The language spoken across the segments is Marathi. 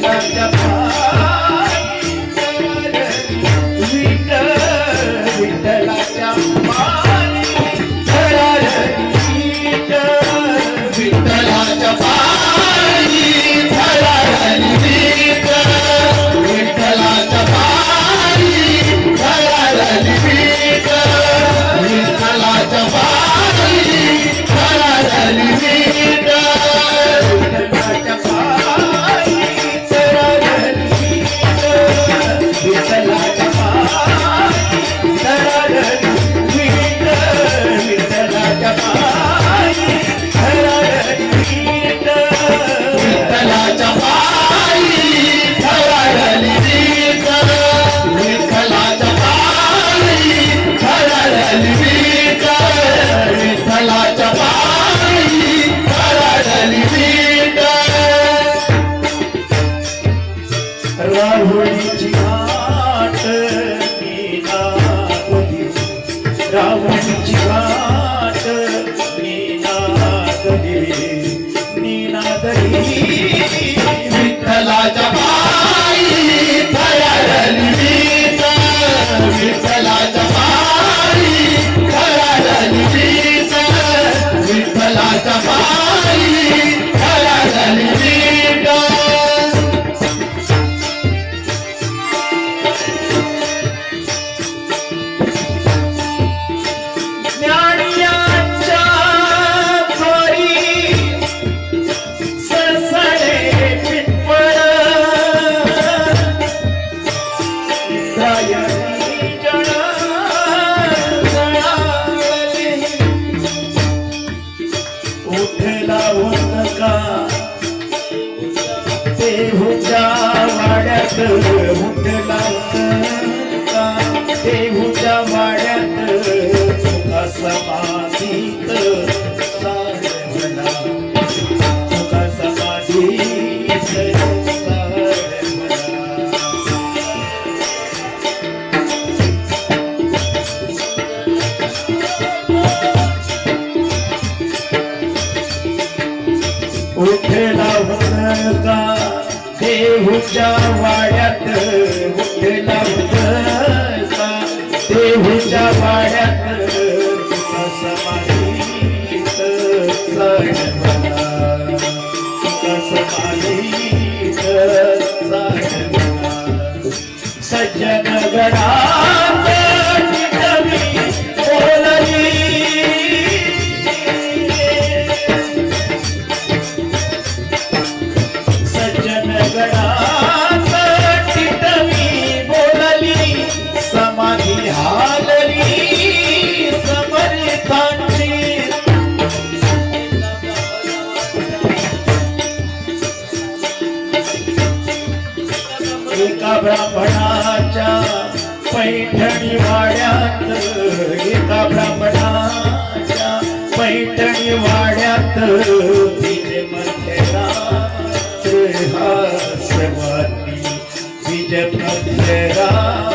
Tap, tap, tap. भक्तला देहूच्या वाड्यात उठला उदसा देहूच्या वाड्यात ब्राह्मणाच्या पैठणी वाड्यात गीता ब्राह्मणाच्या पैठणी वाड्यात तिचे मध्यरात्री विजय मध्यरा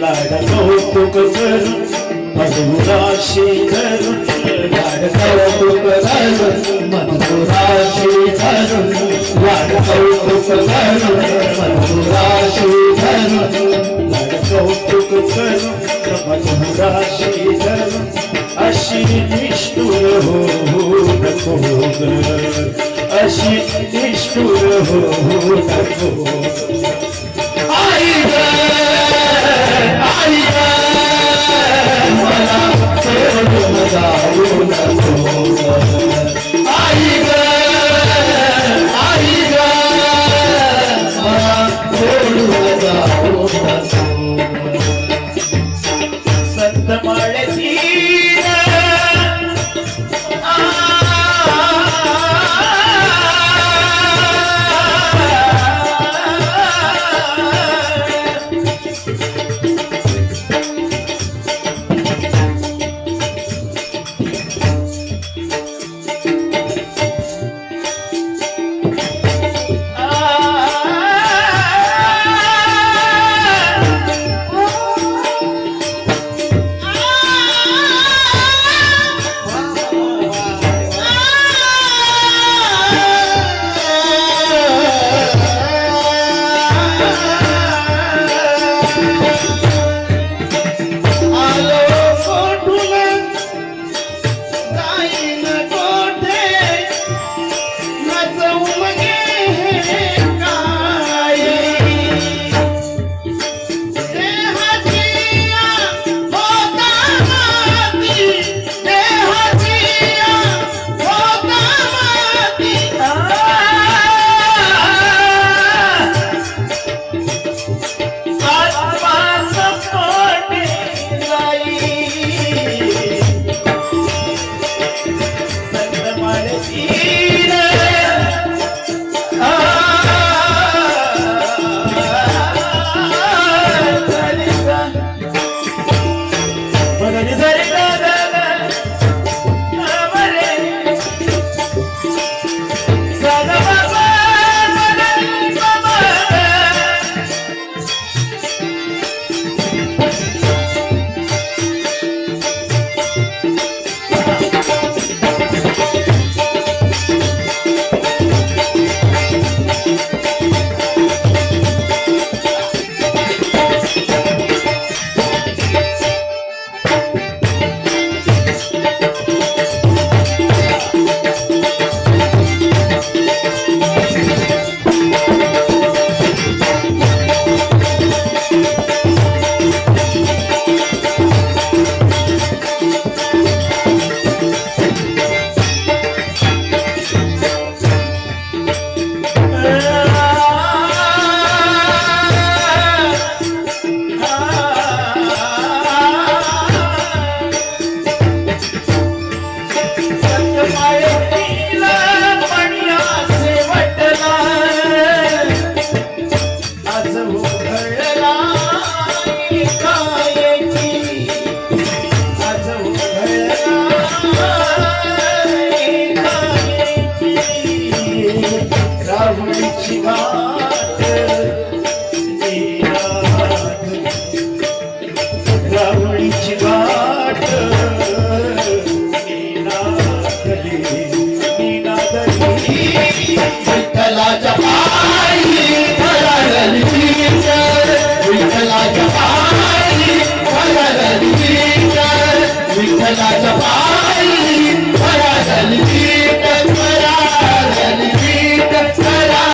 लाडा कौतुक करून मधुराशी करून लाड कौतुक करून मधुराशी करून लाड कौतुक करून मधुराशी कर लाड कौतुक करून मधुराशी करून अशी निष्ठुर हो नको अशी निष्ठुर हो नको आई Oh, Yeah. Oh.